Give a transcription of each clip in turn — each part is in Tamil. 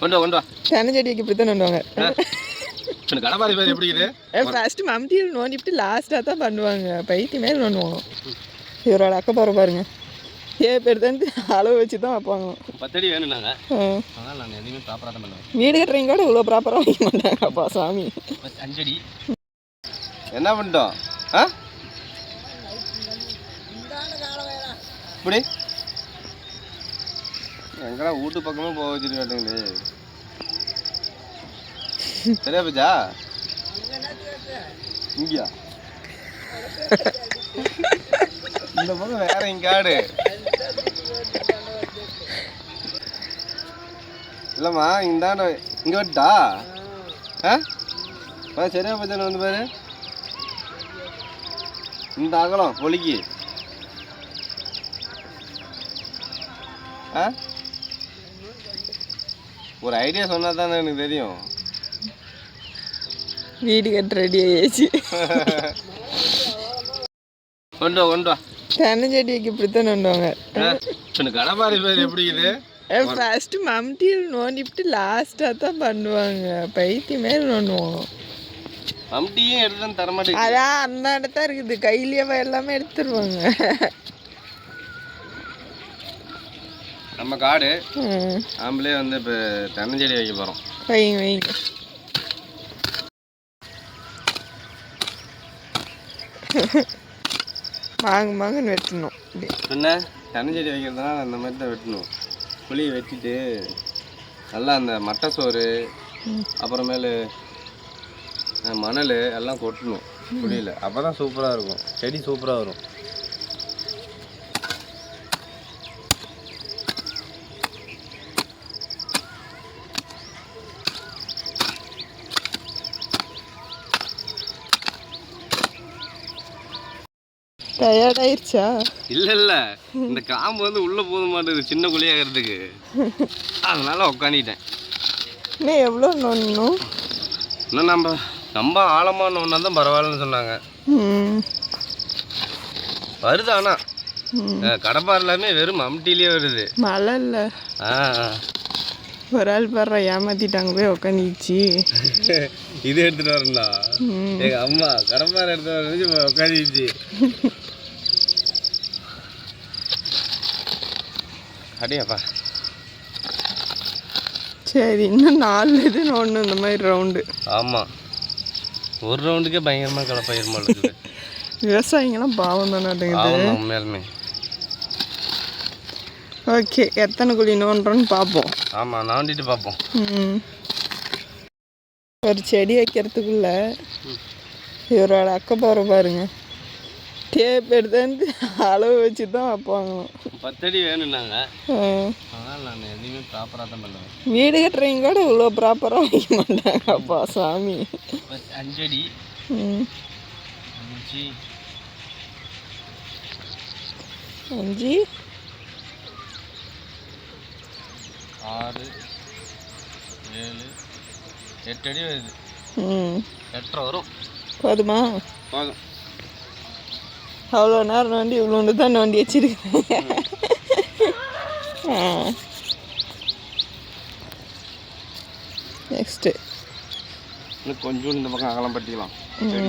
கொண்டு கொண்டு வா. தென்னை செடிக்கு இப்படி தான் நோண்டுவாங்க கடப்பாரி பேர் எப்படி இருக்குது? ஃபர்ஸ்ட் மம்டியில் நோண்டிவிட்டு லாஸ்ட்டாக தான் பண்ணுவாங்க. பைத்தியமே நோண்டுவாங்க. இவரோட அக்கா போகிற பாருங்க. ஏ பேர் தான் அளவு வச்சு தான் வைப்பாங்க. பத்தடி. அதனால் நான் எதையுமே ப்ராப்பராக தான் பண்ணுவேன் வீடு கட்டுறவங்க கூட இவ்வளோ ப்ராப்பராக வைக்க மாட்டாங்க அப்பா சாமி. அஞ்சடி. என்ன பண்ணிட்டோம்? ஆ? இப்படி. எங்கடா வீட்டு பக்கமே போக வச்சுட்டு காட்டுங்களே சரியா போச்சா? இங்கயா இந்த பக்கம் வேற எங்காடு? இல்லைம்மா இந்தாண்ட இங்கே விட்டா ஆ? ஆ சரியா போச்சானே வந்து பாரு? இந்த அகலம் ஒலிக்கு ஆ? ஒரு ஐடியா சொன்னா தானே எனக்கு தெரியும். வீடு கட்ட ரெடி ஆயிடுச்சு கொண்டு கொண்டு தென்னை செடிக்கு இப்படி தான் நோண்டுவாங்க எனக்கு கடப்பாரி பேர் எப்படி இது ஃபர்ஸ்ட் மம்டியில் நோண்டிவிட்டு லாஸ்ட்டாக தான் பண்ணுவாங்க. பைத்தியமே நோண்டுவாங்க அம்டியும் எடுத்து தர மாட்டேங்குது அதான் அந்த இடத்த இருக்குது. கையிலேயே எல்லாமே எடுத்துருவாங்க. நம்ம காடு. ஆம்பளே வந்து இப்போ தென்னஞ்செடி வைக்க போகிறோம் வைங்க வைங்க. மாங்க மாங்கன்னு வெட்டணும். பின்ன தென்னஞ்செடி வைக்கிறதுனால அந்த மாதிரி தான் வெட்டணும். புளியை வெட்டிட்டு நல்லா அந்த மட்டை சோறு அப்புறமேலு மணல் எல்லாம் கொட்டணும். புளியில். அப்போ தான் சூப்பராக இருக்கும். செடி சூப்பராக வரும். டயர்ட் ஆயிடுச்சா இல்லை இல்லை இந்த காம்பு வந்து உள்ளே போக மாட்டேங்குது சின்ன குழியாகிறதுக்கு அதனால உட்காந்துட்டேன் இன்னும் எவ்வளோ நோண்டணும்? இன்னும் நம்ம ரொம்ப ஆழமான ஒன்றா தான் பரவாயில்லன்னு சொன்னாங்க. வருது ஆனால். கடப்பா எல்லாமே வெறும் அம்டிலேயே வருது. மழை இல்லை. ஆ ஒரு ஆள் பாடுற ஏமாத்திட்டாங்க போய் உக்காந்துச்சு இது எடுத்துட்டு வரேன்டா ம். எங்க அம்மா கடப்பாறை எடுத்து வர உட்காந்துச்சு அடியாப்பா சரி இன்னும் நாலு இது ஒன்று இந்த மாதிரி ரவுண்டு ஆமாம் ஒரு ரவுண்டுக்கே பயங்கரமாக கலப்பாயிருமா இருக்குது. விவசாயிங்கெல்லாம் பாவம் ஆமாம் உண்மையாலுமே. ஓகே எத்தனை குழி நோண்டுறோன்னு பார்ப்போம் ஆமாம் நாண்டிட்டு பார்ப்போம் ம். ஒரு செடி வைக்கிறதுக்குள்ள இவரோட அக்கா போகிற பாருங்க. டேப் எடுத்து வந்து அளவு வச்சு தான் வைப்பாங்களாம் பத்தடி வேணும்னாங்க. அதனால் நான் எதையுமே ப்ராப்பராக தான் பண்ணுவேன். வீடு கட்டுறவங்க கூட இவ்வளோ ப்ராப்பராக வைக்க மாட்டாங்க அப்பா சாமி அஞ்சடி. அஞ்சு. அஞ்சு. ஆறு. ஏழு. எட்டு அடி வருது. ம். எட்டரை வரும். போதுமா? போதும். அவ்வளோ நேரம் நோண்டி இவ்வளோண்டு தான் நோண்டி வச்சிருக்கேன் நெக்ஸ்ட்டு இன்னும் கொஞ்சம் இந்த பக்கம் அகலம் பட்டிக்கலாம்.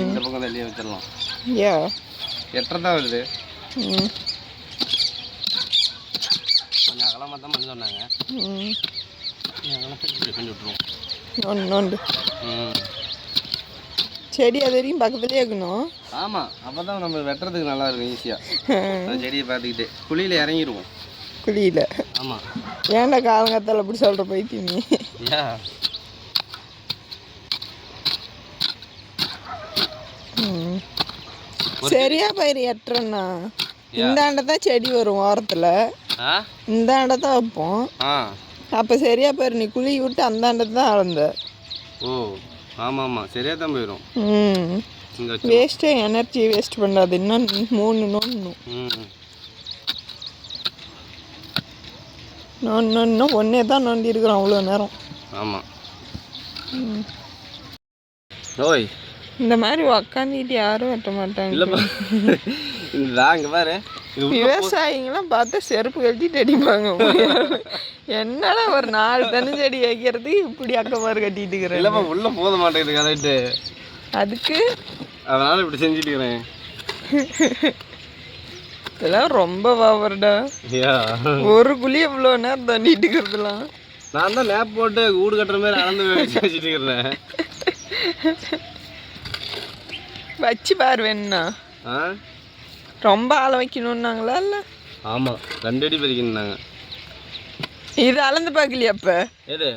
இந்த பக்கம் தள்ளியே வச்சிடலாம். யா. எட்டரை தான் வருது. கொஞ்சம் அகலமாக தான் பண்ணி சொன்னாங்க. ம். அகலத்தை இப்படி பண்ணி விட்ருவோம் நோண்டு நோண்டு. ம். செடி அது வரைக்கும் பக்கத்துலேயே இருக்கணும். ஆமாம் அப்போ தான் நம்ம வெட்டுறதுக்கு நல்லா இருக்கும் ஈஸியாக செடியை பார்த்துக்கிட்டு குழியில் இறங்கிடுவோம் குழியில். ஆமாம் ஏன்டா காலங்காத்தால் அப்படி சொல்கிற ம். சரியா பயிர் எட்டுறேண்ணா. இந்தாண்ட தான் செடி வரும் ஓரத்தில். இந்தாண்ட தான் வைப்போம். அப்போ சரியா பயிர் நீ குழி விட்டு அந்தாண்ட தான் அளந்த. ஓ. ஆமாம் ஆமாம் சரியாக தான் போயிடும் வச்சு வேஸ்ட்டே எனர்ஜி வேஸ்ட் பண்ணாது. இன்னும் மூணு நோண்டணும் ம். நோண்டு நோண்டணும் ஒன்றே தான் நோண்டி இருக்கிறோம் அவ்வளோ நேரம். ஆமாம் ஓய். இந்த மாதிரி உக்காந்துக்கிட்டு யாரும் வெட்ட மாட்டாங்க. இல்லைப்பா இந்த பாரு. விவசாயிங்கெல்லாம் பார்த்தா செருப்பு கட்டிட்டு அடிப்பாங்க என்னடா ஒரு நாலு தனி செடி வைக்கிறதுக்கு இப்படி அக்கமாறு கட்டிட்டு இருக்கிறேன் இல்லைப்பா உள்ள போத மாட்டேங்குது கரெக்டு அதுக்கு? அதனால இப்படி செஞ்சுட்டு இருக்கிறேன். இதெல்லாம் ரொம்ப பாவர்டா ஐயா. ஒரு குழி எவ்வளோ நேரம் தண்ணிட்டு இருக்கிறதுலாம். நான் தான் மேப் போட்டு கூடு கட்டுற மாதிரி வச்சு வச்சுட்டு இருக்கிறேன். வச்சு பாரு வேணுண்ணா ஆ? ரொம்ப ஆழ வைக்கணுன்னாங்களா இல்லை? ஆமாம் ரெண்டு அடி பறிக்கணுன்னாங்க இது அளந்து பார்க்கலையா அப்போ எது?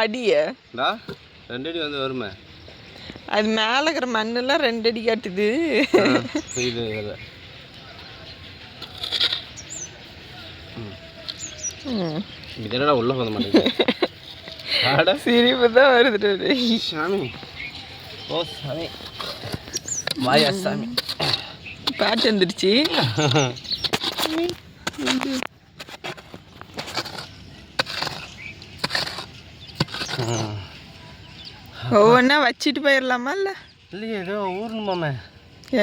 அடிய. டா ரெண்டு அடி வந்து வருமே. அது மேலே இருக்கிற மண்ணெல்லாம் ரெண்டு அடி காட்டுது. இது இது. ம். இது என்னடா உள்ள போத மாட்டேங்குது சிரிப்பு தான் வருது சாமி. ஓ சாமி. வாயா சாமி. பாட்டு வந்துடுச்சு. ஒவ்வொன்றா வச்சுட்டு போயிடலாமா இல்லை? இல்லையே ஏதோ ஊர்ணுமாமே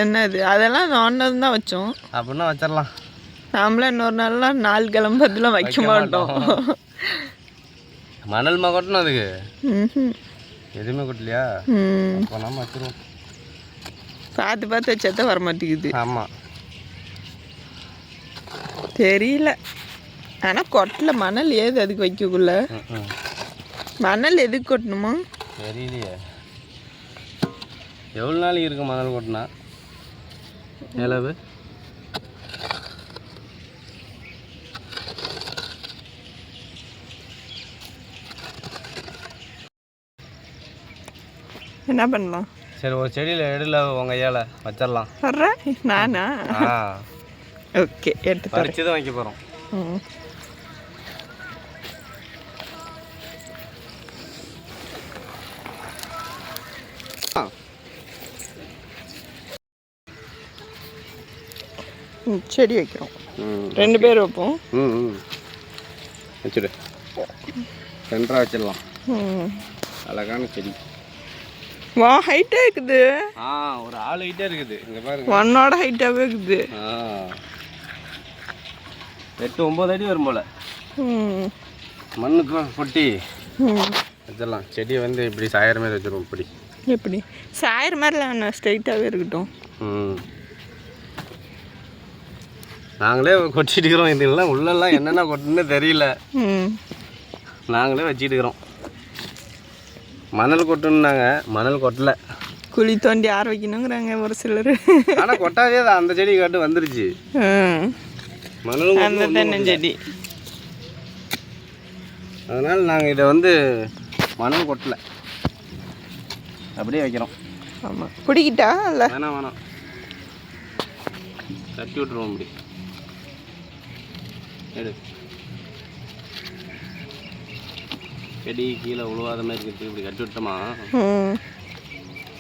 என்னது? அதெல்லாம் நோண்டது தான் வச்சோம். அப்படின்னா வச்சிடலாம் நாமளும் இன்னொரு நாள்லாம் நாலு கிளம்புறதுலாம் வைக்க மாட்டோம். மணல் கொட்டணும் அதுக்கு. எதுவுமே கொட்டலையா? ம். அப்போ நம்ம வச்சிருவோம். பார்த்து பார்த்து வச்சா தான் வர மாட்டேங்குது ஆமாம் தெரியல. ஆனால் கொட்டில் மணல் ஏது அதுக்கு வைக்கக்குள்ள? மணல் எதுக்கு கொட்டணுமா? தெரியலையே. எவ்வளோ நாளைக்கு இருக்கு மணல் கொட்டினா? நிலவு? என்ன பண்ணலாம் சரி ஒரு செடியில் எடுல உங்கள் ஐயால வச்சிடலாம். வர்றேன் நானா? ஆ. ஓகே எடுத்து பறிச்சு தான் வைக்க போகிறோம் ம். செடி வைக்கிறோம். ரெண்டு பேர் வைப்போம். வச்சுடு. சென்டராக வச்சிடலாம். அழகான செடி. வா ஹைட்டாக இருக்குது. ஆ ஒரு ஆள் கிட்டே இருக்குது. இங்கே பாருங்க. ஒன்னோட ஹைட்டாகவே இருக்குது. எட்டு ஒம்பது அடி வரும் போல். மண்ணுக்கு கொட்டி ம். வச்சிடலாம் செடியை வந்து இப்படி சாயிற மாதிரி வச்சிருவோம் இப்படி. எப்படி? சாயிற மாதிரிலாம் வேணாம் ஸ்ட்ரைட்டாகவே இருக்கட்டும். ம். நாங்களே கொட்டிட்டு இருக்கிறோம் இதெல்லாம் உள்ளெல்லாம் என்னென்ன கொட்டுன்னு தெரியல. நாங்களே வச்சிட்டு இருக்கிறோம். மணல் கொட்டணுன்னாங்க மணல் கொட்டல. குழி தோண்டி ஆற வைக்கணுங்கிறாங்க ஒரு சிலர். ஆனால் கொட்டாதே அந்த செடி காட்டு வந்துருச்சு. மணலும் அந்த தென்னஞ்செடி அதனால் நாங்கள் இதை வந்து மணல் கொட்டல. அப்படியே வைக்கிறோம். ஆமாம் பிடிக்கிட்டா இல்லை? வேணாம் வேணாம். தட்டி விட்டுருவோம் இப்படி. எடு. செடி கீழே உழுவாத மாதிரி இருக்கிறது இப்படி கட்டி விட்டோமா?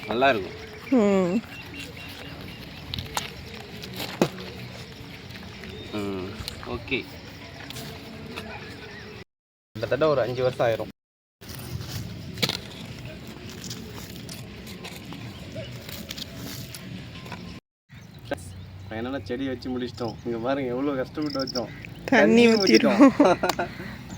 நல்லா இருக்கும். ஓகே. கிட்டத்தட்ட ஒரு அஞ்சு வருஷம் ஆயிரும். ஃபைனலாக செடி வச்சு முடிச்சிட்டோம்? இங்கே பாருங்க எவ்வளோ கஷ்டப்பட்டு வச்சோம். தண்ணி ஊற்றிடும்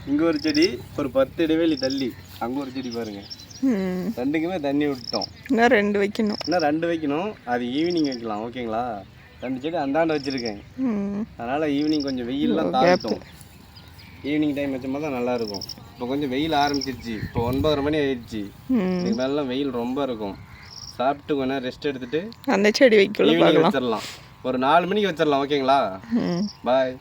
இங்கே ஒரு செடி ஒரு பத்து இடைவெளி தள்ளி. அங்கே ஒரு செடி பாருங்க. ம். ரெண்டுக்குமே தண்ணி விட்டோம் இன்னும் ரெண்டு வைக்கணும். இன்னும் ரெண்டு வைக்கணும். அது ஈவினிங் வைக்கலாம் ஓகேங்களா? ரெண்டு செடி அந்தாண்ட வச்சுருக்கேன். அதனால் ஈவினிங் கொஞ்சம் வெயில்லாம் தாழ்த்தும் ஈவினிங் டைம் வச்சோம்னா தான் நல்லா இருக்கும் இப்போ கொஞ்சம் வெயில் ஆரம்பிச்சிருச்சு. இப்போ ஒன்பதரை மணி ஆயிடுச்சு. இதுக்கு மேலாம் வெயில் ரொம்ப இருக்கும். சாப்பிட்டு கொஞ்ச நேரம் ரெஸ்ட் எடுத்துட்டு அந்த செடி வைக்கல ஈவினிங் பார்க்கலாம். வச்சிடலாம் ஒரு நாலு மணிக்கு வச்சிடலாம் ஓகேங்களா? பாய்